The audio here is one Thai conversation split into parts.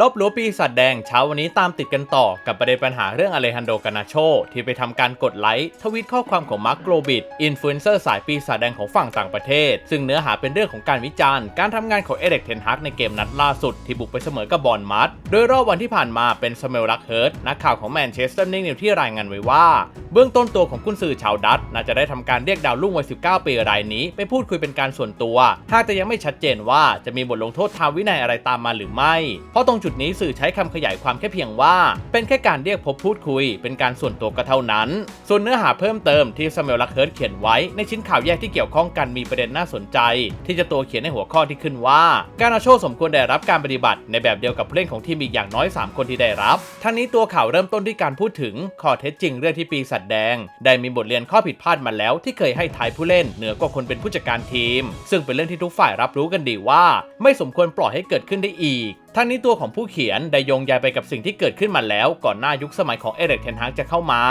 ลบหลู่ปีศาจแดงเช้าวันนี้ตามติดกันต่อกับประเด็นปัญหาเรื่องอเลฮันโดกานาโช ที่ไปทำการกดไลค์ทวีตข้อความของมาร์กโกลบิดอินฟลูเอนเซอร์สายปีศาจแดงของฝั่งต่างประเทศ ซึ่งเนื้อหาเป็นเรื่องของการวิจารณ์ การทำงานของเอเด็กเทนฮักในเกมนัดล่าสุดที่บุกไปเสมอกับบอลมัดโดยรอบวันที่ผ่านมาเป็นสเมลลักเฮิร์ตนักข่าวของแมนเชสเตอร์นินิวที่รายงานไว้ว่า เบื้องต้นตัวของกุนซือชาวดัตน่าจะได้ทำการเรียกดาวรุ่งวัย 19 ปีรายนี้ ไปพูดคุยเป็นการส่วนตัวหากแต่ยังไม่ชัดเจนว่าจะมีบทลงโทษทางวินัยอะไรตามมาหรือไม่เพราะตรงจุดนี้สื่อใช้คำขยายความแค่เพียงว่า เป็นแค่การเรียกพบพูดคุย เป็นการส่วนตัวก็เท่านั้น ส่วนเนื้อหาเพิ่มเติมที่สมลลักเฮิร์ตเขียนไว้ในชิ้นข่าวแยกที่เกี่ยวข้องกันมีประเด็นน่าสนใจ ที่จะตัวเขียนในหัวข้อที่ขึ้นว่า การอาโชสมควรได้รับการปฏิบัติ ในแบบเดียวกับผู้เล่นของทีมอีกอย่างน้อย 3 คนที่ได้รับ ทั้งนี้ตัวข่าวเริ่มต้นที่การพูดถึงข้อเท็จจริงเรื่องที่ปีศาจแดง ได้มีบทเรียนข้อผิดพลาดมาแล้ว ที่เคยให้ทายผู้เล่นเหนือกว่าคนเป็นผู้จัดการทีม ซึ่งเป็นเรื่องที่ทุกฝ่ายรับรู้กันดีว่า ไม่สมควรปล่อยให้เกิดขึ้นได้อีก ทั้งนี้ตัวของผู้เขียนได้โยงใยไปกับสิ่งที่เกิดขึ้นมาแล้วก่อนหน้ายุคสมัยของเอเร็กเทนฮากจะเข้ามา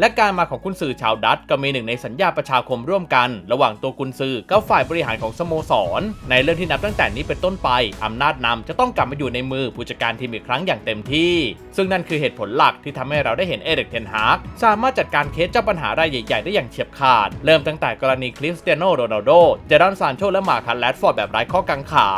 และการมาของกุนซือชาวดัตช์ก็มีหนึ่งในสัญญาประชาคมร่วมกัน ระหว่างตัวกุนซือกับฝ่ายบริหารของสโมสร ในเรื่องที่นับตั้งแต่นี้เป็นต้นไปอำนาจนำจะต้องกลับมาอยู่ในมือผู้จัดการทีมอีกครั้งอย่างเต็มที่ ซึ่งนั่นคือเหตุผลหลักที่ทำให้เราได้เห็นเอเร็กเทนฮากสามารถจัดการเคสเจ้าปัญหารายใหญ่ ๆ ได้อย่างเฉียบขาด เริ่มตั้งแต่กรณีคริสเตียโนโรนัลโดเจดอนซานโชและมาคันแรดฟอร์ดแบบไร้ข้อกังขา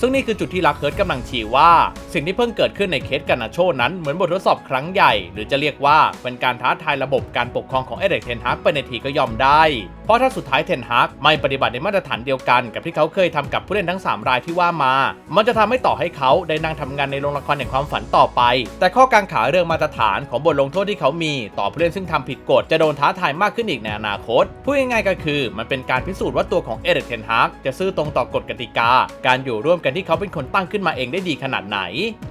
ซึ่งนี่คือจุดที่ลักเฮิร์ตกำลังชี้ว่า สิ่งที่เพิ่งเกิดขึ้นในเคสกานาโชนั้นเหมือนบททดสอบครั้งใหญ่ หรือจะเรียกว่าเป็นการท้าทายระบบการปกครองของเอเดกเทนฮากไปในทีก็ยอมได้ เพราะถ้าสุดท้ายเทนฮากไม่ปฏิบัติในมาตรฐานเดียวกันกับที่เขาเคยทำกับผู้เล่นทั้ง 3 รายที่ว่ามา มันจะทำให้ต่อให้เขาได้นั่งทำงานในโรงละครแห่งความฝันต่อไป แต่ข้อกังขาเรื่องมาตรฐานของบทลงโทษที่เขามี ต่อผู้เล่นซึ่งทำผิดกฎจะโดนท้าทายมากขึ้นอีกในอนาคตพูดง่ายๆก็คือ มันเป็นการพิสูจน์ว่าตัวของเอเด็กเทนฮากจะซื่อตรงต่อกฎกติกา การอยู่ร่วมกันที่เขาเป็นคนตั้งขึ้นมาเองได้ดีขนาดไหน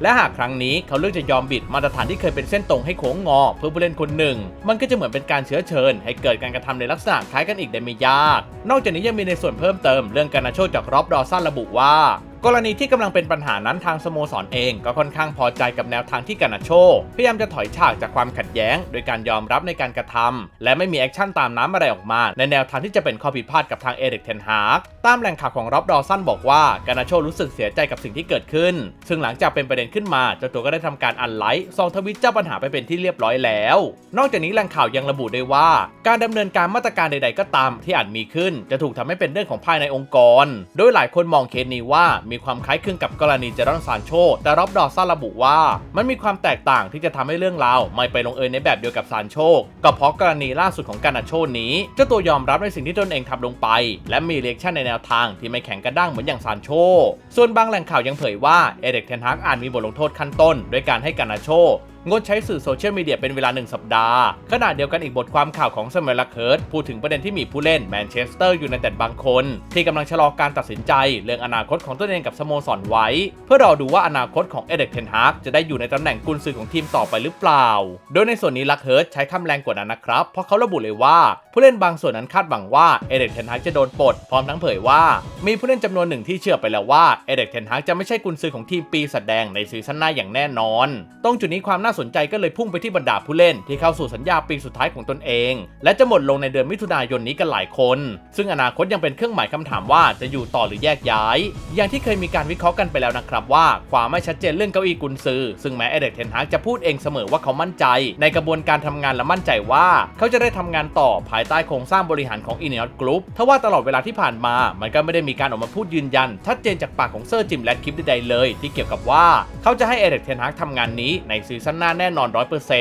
และหากครั้งนี้เขาเลือกจะยอมบิดมาตรฐานที่เคยเป็นเส้นตรงให้โค้งงอ เพื่อผู้เล่นคนหนึ่ง มันก็จะเหมือนเป็นการเชื้อเชิญ ให้เกิดการกระทำในลักษณะคล้ายกันอีกได้ไม่ยาก นอกจากนี้ยังมีในส่วนเพิ่มเติมเรื่องการนาโชจากรอบดอสันระบุว่า กรณีที่กำลังเป็นปัญหานั้นทางสโมสรเองก็ค่อนข้างพอใจกับแนวทางที่กานาโชพยายามจะถอยฉากจากความขัดแย้ง โดยการยอมรับในการกระทำและไม่มีแอคชั่นตามน้ำอะไรออกมา ในแนวทางที่จะเป็นข้อผิดพลาดกับทางเอริกเทนฮากตามแหล่งข่าวของร็อบดอสันบอกว่ากานาโชรู้สึกเสียใจกับสิ่งที่เกิดขึ้น ซึ่งหลังจากเป็นประเด็นขึ้นมาเจ้าตัวก็ได้ทำการอันไลค์ซองทวิตเจ้าปัญหาไปเป็นที่เรียบร้อยแล้ว นอกจากนี้แหล่งข่าวยังระบุได้ว่า การดำเนินการมาตรการใด ๆ ก็ตามที่อาจมีขึ้น จะถูกทำให้เป็นเรื่องของภายในองค์กร โดยหลายคนมองเคสนี้ว่ามีความคล้ายคลึงกับกรณีเจรอนซานโช แต่รอบดอซ่าระบุว่า มันมีความแตกต่างที่จะทำให้เรื่องราวไม่ไปลงเอยในแบบเดียวกับซานโชก็เพราะกรณีล่าสุดของกานาโชนี้เจ้าตัวยอมรับในสิ่งที่ตนเองทำลงไป และมีเรียกชั่นในแนวทางที่ไม่แข็งกระด้างเหมือนอย่างซานโช ส่วนบางแหล่งข่าวยังเผยว่าเอเด็กเทนฮากอาจมีบทลงโทษขั้นต้น ด้วยการให้กานาโช งดใช้สื่อโซเชียลมีเดียเป็นเวลา 1 สัปดาห์ ขณะเดียวกันอีกบทความข่าวของสมัยลักเคิร์ตพูดถึงประเด็นที่มีผู้เล่นแมนเชสเตอร์ยูไนเต็ดบางคน ที่กำลังชะลอการตัดสินใจ เรื่องอนาคตของตัวเองกับสโมสรไว้ เพื่อรอดูว่าอนาคตของเอเด็กเทนฮากจะได้อยู่ในตำแหน่งกุนซือของทีมต่อไปหรือเปล่า โดยในส่วนนี้ลักเคิร์ตใช้คำแรงกว่านั้นนะครับ เพราะเขาระบุเลยว่า ผู้เล่นบางส่วนนั้นคาดหวังว่าเอเด็กเทนฮากจะโดนปลดพร้อมทั้งเผยว่า มีผู้เล่นจำนวนหนึ่งที่เชื่อไปแล้วว่าเอเด็กเทนฮากจะไม่ใช่กุนซือของทีมปีศาจแดงในซีซั่นหน้าอย่างแน่นอน ตรงจุดนี้ความน่าสนใจก็เลยพุ่งไปที่บรรดาผู้เล่น ที่เข้าสู่สัญญาปีสุดท้ายของตนเอง และจะหมดลงในเดือนมิถุนายนนี้กันหลายคน ซึ่งอนาคตยังเป็นเครื่องหมายคำถามว่าจะอยู่ต่อหรือแยกย้าย อย่างที่เคยมีการวิเคราะห์กันไปแล้วนะครับว่าความไม่ชัดเจนเรื่องเก้าอี้กุนซือ ซึ่งแม้เอเด็กเทนฮากจะพูดเองเสมอว่าเขามั่นใจ ในกระบวนการทำงานและมั่นใจว่า เขาจะได้ทำงานต่อภายใต้โครงสร้างบริหารของอินเนียกรุ๊ปทว่าตลอดเวลาที่ผ่านมา มันก็ไม่ได้มีการออกมาพูดยืนยัน ชัดเจนจากปากของเซอร์จิมและคลิปใดๆเลย ที่เกี่ยวกับว่าเขาจะให้เอเด็กเทนฮากทำงานนี้ในซีซั่นหน้าแน่นอน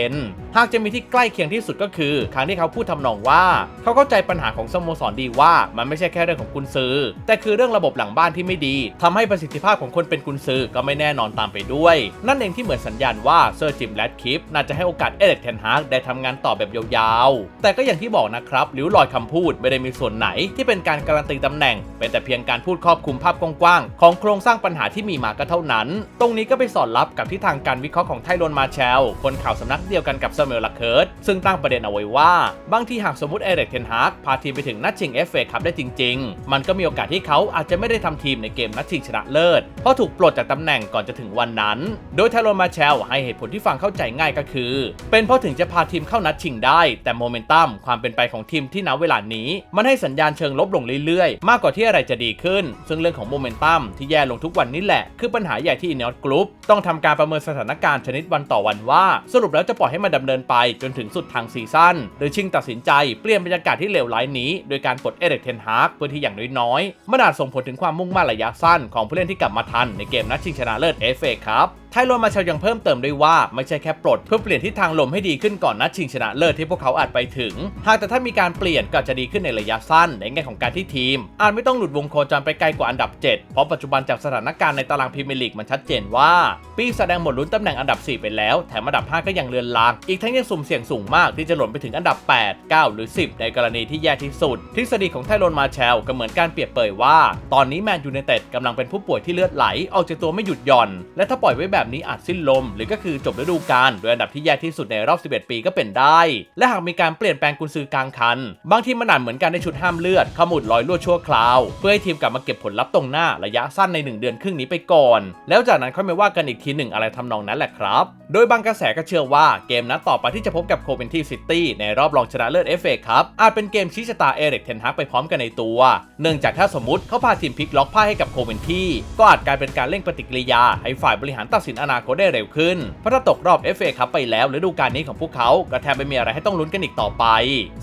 100%หากจะมีที่ใกล้เคียงที่สุดก็คือครั้งที่เขาพูดทำนองว่า เขาเข้าใจปัญหาของสโมสรดีว่ามันไม่ใช่แค่เรื่องของกุนซือ แต่คือเรื่องระบบหลังบ้านที่ไม่ดีทำให้ประสิทธิภาพของคนเป็นกุนซือก็ไม่แน่นอนตามไปด้วย นั่นเองที่เหมือนสัญญาณว่าเซอร์จิมแรดคิปน่าจะให้โอกาสเอเล็กเทนฮากได้ทำงานต่อแบบยาวๆ แต่ก็อย่างที่บอกนะครับหลิวลอยคำพูดไม่ได้มีส่วนไหนที่เป็นการการันตีตำแหน่ง เป็นแต่เพียงการพูดครอบคลุมภาพกว้างๆของโครงสร้างปัญหาที่มีมาก็เท่านั้น ตรงนี้ก็ไปสอดรับกับที่ทางการวิเคราะห์ของไทโรนมาแชล คนข่าวสำนักเดียวกันกับซามูเอลลาเคิร์ตซึ่งตั้งประเด็นเอาไว้ว่า บางที่หากสมมติเอเรกเทนฮากพาทีมไปถึงนัดชิงเอฟเอคัพได้จริง ๆ มันก็มีโอกาสที่เขาอาจจะไม่ได้ทำทีมในเกมนัดชิงชนะเลิศ เพราะถูกปลดจากตำแหน่งก่อนจะถึงวันนั้น โดยไทโรมาเชลให้เหตุผลที่ฟังเข้าใจง่ายก็คือ เป็นเพราะถึงจะพาทีมเข้านัดชิงได้ แต่โมเมนตัมความเป็นไปของทีมที่ณเวลานี้ มันให้สัญญาณเชิงลบลงเรื่อยๆ มากกว่าที่อะไรจะดีขึ้น ซึ่งเรื่องของโมเมนตัมที่แย่ลงทุกวันนี้แหละ คือปัญหาใหญ่ที่อินอตกรุ๊ปต้องทำการประเมินสถานการณ์ชนิดวันต่อวันว่าสรุปแล้วจะปล่อยให้มันดำเนินไปจนถึงสุดทางซีซั่นหรือชิงตัดสินใจเปลี่ยนบรรยากาศที่เลวร้ายนี้ โดยการปลดเอเรกเทนฮาร์กเพื่อที่อย่างน้อยๆมันอาจส่งผลถึงความมุ่งมั่นระยะสั้นของผู้เล่นที่กลับมาทันในเกมนัดชิงชนะเลิศเอฟเอครับ ทโรมาเชลยังเพิ่มเติมด้วยว่าไม่ใช่แค่ปลดเพื่อเปลี่ยนทิศทางลมให้ดีขึ้นก่อนนัดชิงชนะเลิศที่พวกเขาอาจไปถึง หากแต่ถ้ามีการเปลี่ยนก็จจะดีขึ้นในระยะสั้น ในแง่ของการที่ทีม อาจไม่ต้องหลุดวงโคจรไปไกลกว่าอันดับ 7 เพราะปัจจุบันจากสถานการณ์ในตารางพรีเมียร์ลีกมันชัดเจนว่า ปีแสดงหมดลุ้นตำแหน่งอันดับ 4 ไปแล้ว แถมอันดับ 5 ก็ยังเลือนลาง อีกทั้งยังสุ่มเสี่ยงสูงมากที่จะหล่นไปถึงอันดับ 8 9 หรือ 10 ในกรณีที่แย่ที่สุด ทฤษฎีของไทโรนมาเชลก็เหมือนการเปรียบเปยว่า ตอนนี้แมนยูไนเต็ดกำลังเป็นผู้ป่วยที่เลือดไหลออกจากตัวไม่หยุดหย่อน และถ้าปล่อยไว้แบบนี้อาจสิ้นลม หรือก็คือจบฤดูกาลโดยอันดับที่แย่ที่สุดในรอบ 11 ปีก็เป็นได้ และหากมีการเปลี่ยนแปลงกุนซือกลางคัน บางทีมันอาจเหมือนกันในชุดห้ามเลือดขมุดลอยลวดชั่วคราว เพื่อให้ทีมกลับมาเก็บผลลัพธ์ตรงหน้าระยะสั้นใน 1 เดือนครึ่งนี้ไปก่อน แล้วจากนั้นค่อยมาว่ากันอีกทีหนึ่งอะไรทำนองนั้นแหละครับ โดยบางกระแสก็เชื่อว่าเกมนัดต่อไปที่จะพบกับโคเวนทีซิตี้ในรอบรองชนะเลิศ FA ครับอาจเป็นเกมชี้ชะตาเอริกเทนฮักไปพร้อมกันในตัว เนื่องจากถ้าสมมติเขาพาทีมพลิกล็อกพ่ายให้กับโคเวนทีก็อาจกลายเป็นการเร่งปฏิกิริยาให้ฝ่ายบริหารตัดสินอนาคตได้เร็วขึ้น เพราะถ้าตกรอบ FA ครับไปแล้วฤดูกาลนี้ของพวกเขาก็แทบไม่มีอะไรให้ต้องลุ้นกันอีกต่อไป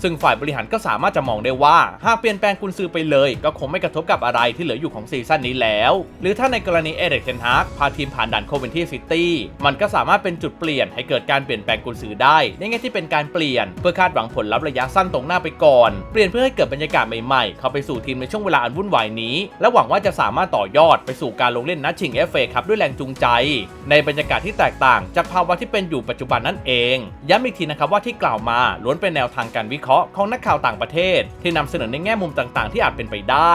ซึ่งฝ่ายบริหารก็สามารถจะมองได้ว่าหากเปลี่ยนแปลงกุนซือไปเลย ก็คงไม่กระทบกับอะไรที่เหลืออยู่ของซีซั่นนี้แล้ว หรือถ้าในกรณีเอริกเทนฮากพาทีมผ่านด่านโคเวนทีซิตี้มันก็สามารถเป็นจุดเปลี่ยนให้เกิดการเปลี่ยนแปลงกุนซือได้ในแง่ที่เป็นการเปลี่ยน เพื่อคาดหวังผลลัพธ์ระยะสั้นตรงหน้าไปก่อน เปลี่ยนเพื่อให้เกิดบรรยากาศใหม่ๆ เข้าไปสู่ทีมในช่วงเวลาอันวุ่นวายนี้ และหวังว่าจะสามารถต่อยอดไปสู่การลงเล่นนัดชิง FA ครับด้วยแรงจูงใจในบรรยากาศที่แตกต่างจากภาวะที่เป็นอยู่ปัจจุบันนั่นเอง ย้ำอีกทีนะครับว่าที่กล่าวมาล้วนเป็นแนวทางการวิเคราะห์ของนักข่าวต่างประเทศ ที่นำเสนอในแง่มุมต่างๆ ที่อาจเป็นไปได้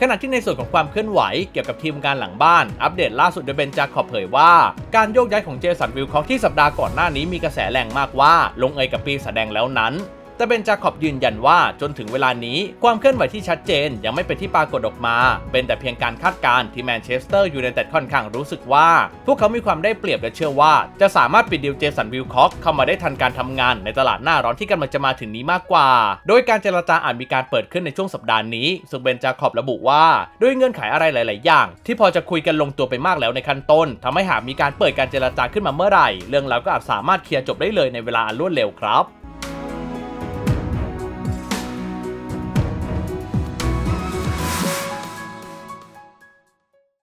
ขณะที่ในส่วนของความเคลื่อนไหวเกี่ยวกับทีมงานหลังบ้าน อัปเดตล่าสุดโดยเบนจาขอบเผยว่า การโยกย้ายของเจสันวิลคอกที่สัปดาห์ก่อนหน้านี้มีกระแสแรงมากว่า ลงเอยกับปีแสดงแล้วนั้น แต่เบนจาขอบยืนยันว่าจนถึงเวลานี้ความเคลื่อนไหวที่ชัดเจนยังไม่เป็นที่ปรากฏออกมา เป็นแต่เพียงการคาดการณ์ที่แมนเชสเตอร์ยูไนเต็ดค่อนข้างรู้สึกว่า พวกเขามีความได้เปรียบและเชื่อว่า จะสามารถปิดดีลเจสันวิลคอกเข้ามาได้ทันการทำงานในตลาดหน้าร้อนที่กำลังจะมาถึงนี้มากกว่า โดยการเจรจาอาจมีการเปิดขึ้นในช่วงสัปดาห์นี้ ซึ่งเบนจาขอบระบุว่าด้วยเงื่อนไขอะไรหลาย ๆ อย่าง ที่พอจะคุยกันลงตัวไปมากแล้วในขั้นต้นทำให้หากมีการเปิดการเจรจาขึ้นมาเมื่อไหร่ เรื่องราวก็อาจสามารถเคลียร์จบได้เลยในเวลาอันรวดเร็วครับ